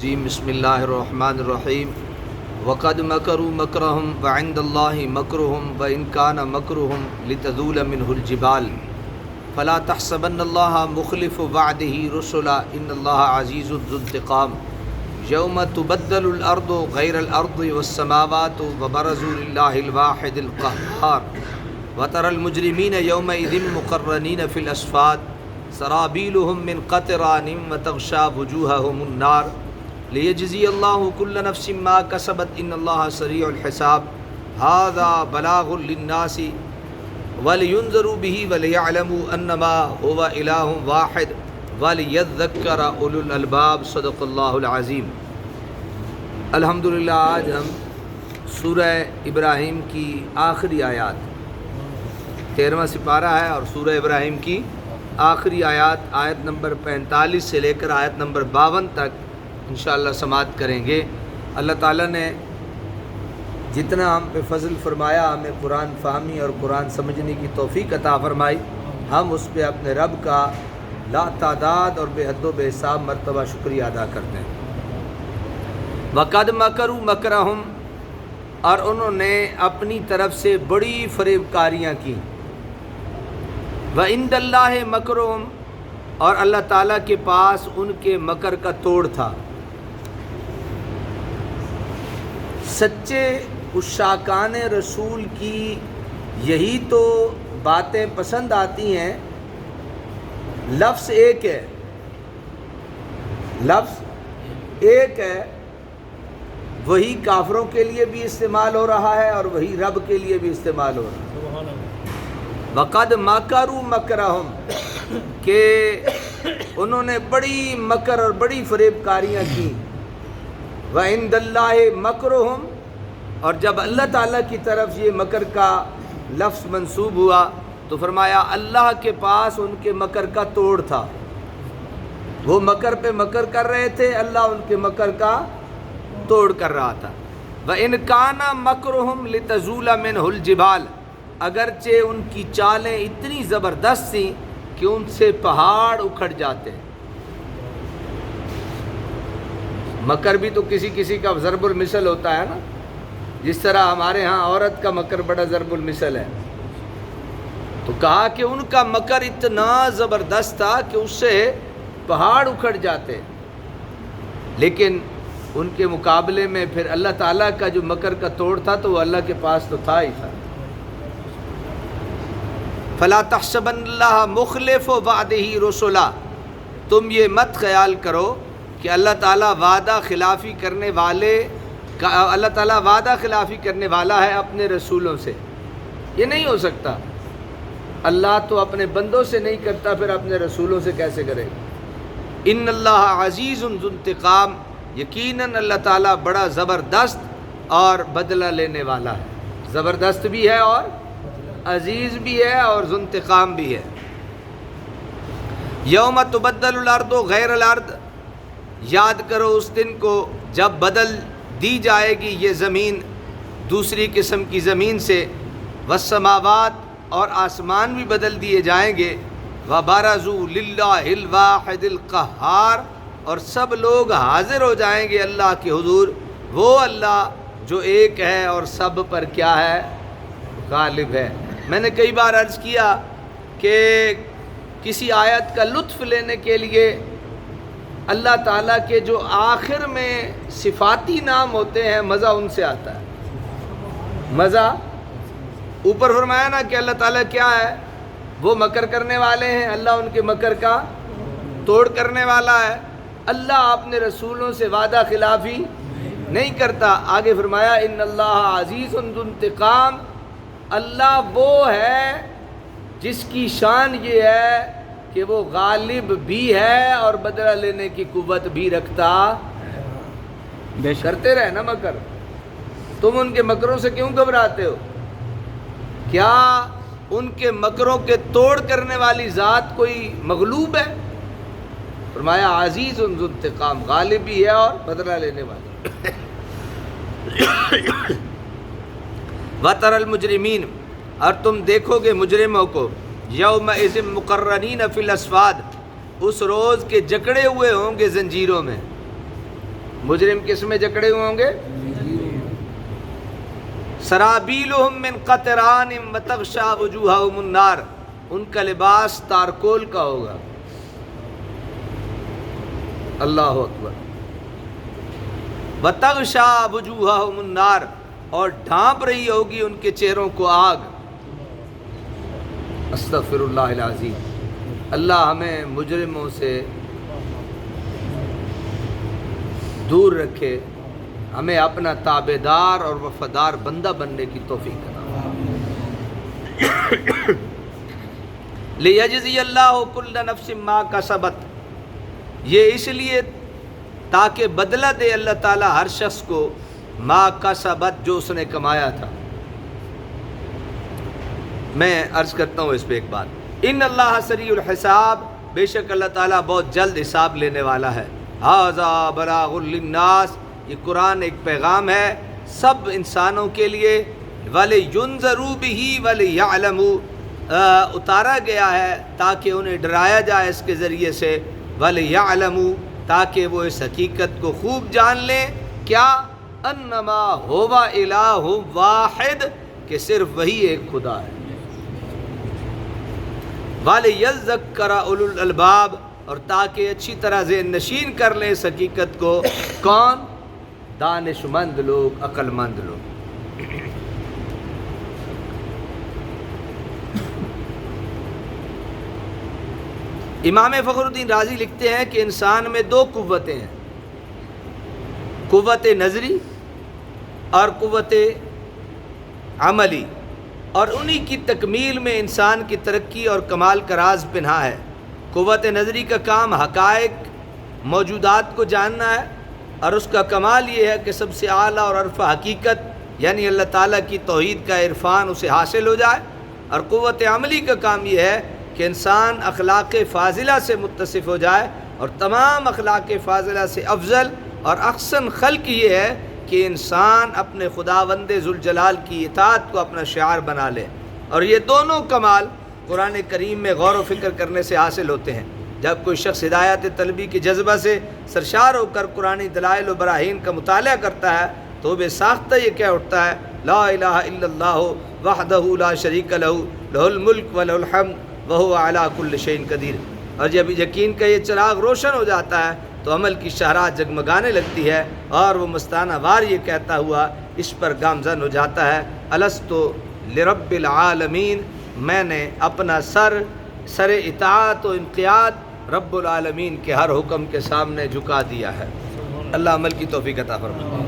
جی بسم اللہ الرحمن الرحیم۔ وقد مکروا مکرہم وعند اللہ مکرہم وان کان مکرہم لتزول منه الجبال۔ فلا تحسبن اللہ مخلف وعده رسلا، ان اللہ عزیز ذو یوم تبدل الارض غیر الارض والسماوات وبرزوا للہ الواحد القہار۔ وترى المجرمین یومئذ مقرنین فی الاسفاد۔ سرابیلهم من قطران وتغشى وجوههم النار۔ لیجزی اللہ کل نفس ما کسبت ان اللہ سریع الحساب هذا بلاغ للناس ولینذروا به وليعلموا انما هو الہ واحد وليذكر اولو الالباب، صدق اللہ العظیم۔ الحمدللہ، آج ہم سورہ ابراہیم کی آخری آیات تیرہواں سپارہ ہے اور سورہ ابراہیم کی آخری آیات، آیت نمبر پینتالیس سے لے کر آیت نمبر باون تک انشاءاللہ سماعت کریں گے۔ اللہ تعالیٰ نے جتنا ہم پہ فضل فرمایا، ہمیں قرآن فہمی اور قرآن سمجھنے کی توفیق عطا فرمائی۔ ہم اس پہ اپنے رب کا لا تعداد اور بے حد و بے حساب مرتبہ شکریہ ادا کرتے ہیں۔ وقد مکرو مکرہم اور انہوں نے اپنی طرف سے بڑی فریب کاریاں کی و اند اللہ مکرہم اور اللہ تعالیٰ کے پاس ان کے مکر کا توڑ تھا۔ سچے اشاکان رسول کی یہی تو باتیں پسند آتی ہیں۔ لفظ ایک ہے۔ لفظ ایک ہے۔ وہی کافروں کے لیے بھی استعمال ہو رہا ہے اور وہی رب کے لیے بھی استعمال ہو رہا ہے۔ وقد مکرو مکرہم، کہ انہوں نے بڑی مکر اور بڑی فریب کاریاں کی وَإِنْدَ اللَّهِ مَكْرُهُمْ اور جب اللہ تعالیٰ کی طرف یہ مکر کا لفظ منصوب ہوا تو فرمایا اللہ کے پاس ان کے مکر کا توڑ تھا۔ وہ مکر پہ مکر کر رہے تھے، اللہ ان کے مکر کا توڑ کر رہا تھا۔ وَإِنْ كَانَ مَكْرُهُمْ لِتَزُولَ مِنْهُ الْجِبَالِ، اگرچہ ان کی چالیں اتنی زبردست تھیں کہ ان سے پہاڑ اکھڑ جاتے مکر بھی تو کسی کسی کا ضرب المثل ہوتا ہے نا؟ جس طرح ہمارے ہاں عورت کا مکر بڑا ضرب المثل ہے۔ تو کہا کہ ان کا مکر اتنا زبردست تھا کہ اس سے پہاڑ اکھڑ جاتے۔ لیکن ان کے مقابلے میں پھر اللہ تعالیٰ کا جو مکر کا توڑ تھا تو وہ اللہ کے پاس تو تھا ہی تھا۔ فلا تحسبن اللہ مخلف و وعدہ رسولہ تم یہ مت خیال کرو کہ اللہ تعالیٰ وعدہ خلافی کرنے والے کا اللہ تعالیٰ وعدہ خلافی کرنے والا ہے اپنے رسولوں سے۔ یہ نہیں ہو سکتا۔ اللہ تو اپنے بندوں سے نہیں کرتا، پھر اپنے رسولوں سے کیسے کرے؟ ان اللہ عزیز انتقام، یقیناً اللہ تعالیٰ بڑا زبردست اور بدلہ لینے والا ہے۔ زبردست بھی ہے اور عزیز بھی ہے اور ذنتقام بھی ہے۔ یوم تبدل الارض و غیر الارض یاد کرو اس دن کو جب بدل دی جائے گی یہ زمین، دوسری قسم کی زمین سے۔ وسماوات اور آسمان بھی بدل دیے جائیں گے۔ وبارزو للہ الواحد القہار۔ اور سب لوگ حاضر ہو جائیں گے اللہ کے حضور۔ وہ اللہ جو ایک ہے اور سب پر کیا ہے؟ غالب ہے۔ میں نے کئی بار عرض کیا کہ کسی آیت کا لطف لینے کے لیے اللہ تعالیٰ کے جو آخر میں صفاتی نام ہوتے ہیں، مزہ ان سے آتا ہے۔ مزہ؟ اوپر فرمایا نا کہ اللہ تعالیٰ کیا ہے؟ وہ مکر کرنے والے ہیں، اللہ ان کے مکر کا توڑ کرنے والا ہے۔ اللہ اپنے رسولوں سے وعدہ خلافی نہیں کرتا۔ آگے فرمایا، ان اللہ عزیز انتقام۔ اللہ وہ ہے جس کی شان یہ ہے کہ وہ غالب بھی ہے اور بدلہ لینے کی قوت بھی رکھتا بے کرتے رہے نا مکر۔ تم ان کے مکروں سے کیوں گھبراتے ہو؟ کیا ان کے مکروں کے توڑ کرنے والی ذات کوئی مغلوب ہے؟ فرمایا عزیز انتقام غالب بھی ہے اور بدلہ لینے والا وطر المجرمین اور تم دیکھو گے مجرموں کو۔ یوم اسم مقررین فی الاسفاد، اس روز کے جکڑے ہوئے ہوں گے زنجیروں میں۔ مجرم کس میں جکڑے ہوئے ہوں گے؟ سرابیلہم من قطران وتغشا وجوہہم النار، ان کا لباس تارکول کا ہوگا۔ اللہ اکبر۔ وتغشا وجوہہم النار، اور ڈھانپ رہی ہوگی ان کے چہروں کو آگ۔ استغفر اللہ العظیم۔ اللہ ہمیں مجرموں سے دور رکھے، ہمیں اپنا تابے دار اور وفادار بندہ بننے کی توفیق کرنا لیجزی اللہ کل نفس ما کا سبت یہ اس لیے تاکہ بدلہ دے اللہ تعالیٰ ہر شخص کو ما کا سبت جو اس نے کمایا تھا۔ میں عرض کرتا ہوں اس پہ ایک بات۔ ان اللہ سری الحساب، بے شک اللہ تعالیٰ بہت جلد حساب لینے والا ہے۔ حاضہ براغ الناس یہ قرآن ایک پیغام ہے سب انسانوں کے لیے۔ والے یون ضرور ہی والے یا اتارا گیا ہے تاکہ انہیں ڈرایا جائے اس کے ذریعے سے۔ والے یا تاکہ وہ اس حقیقت کو خوب جان لیں۔ کیا؟ انما ہوا الہ واحد، کہ صرف وہی ایک خدا ہے۔ والے یزک کرا الباب اور تاکہ اچھی طرح ذہن نشین کر لیں اس حقیقت کو، کون؟ دانش مند لوگ عقل مند لوگ۔ امام فخر الدین راضی لکھتے ہیں کہ انسان میں دو قوتیں ہیں۔ قوت نظری اور قوت عملی۔ اور انہی کی تکمیل میں انسان کی ترقی اور کمال کا راز پنہا ہے۔ قوت نظری کا کام حقائق، موجودات کو جاننا ہے اور اس کا کمال یہ ہے کہ سب سے اعلیٰ اور عرف حقیقت یعنی اللہ تعالیٰ کی توحید کا عرفان اسے حاصل ہو جائے۔ اور قوت عملی کا کام یہ ہے کہ انسان اخلاق فاضلہ سے متصف ہو جائے۔ اور تمام اخلاق فاضلہ سے افضل اور اقسن خلق یہ ہے کہ انسان اپنے خدا وند ذوالجلال کی اطاعت کو اپنا شعار بنا لے۔ اور یہ دونوں کمال قرآن کریم میں غور و فکر کرنے سے حاصل ہوتے ہیں۔ جب کوئی شخص ہدایت طلبی کے جذبہ سے سرشار ہو کر قرآن دلائل و براہین کا مطالعہ کرتا ہے، تو بے ساختہ یہ کیا اٹھتا ہے؟ لا الہ الا اللہ وحدہ لا شریک لہو لہ الملک و لہ الحمد، وہو علا کل شین قدیر۔ اور جب یقین کا یہ چراغ روشن ہو جاتا ہے تو عمل کی شاہراہ جگمگانے لگتی ہے اور وہ مستانہ وار یہ کہتا ہوا اس پر گامزن ہو جاتا ہے السطو لرب العالمین میں نے اپنا سر سر اطاعت و انقیاد رب العالمین کے ہر حکم کے سامنے جھکا دیا ہے۔ اللہ عمل کی توفیق عطا فرمائے۔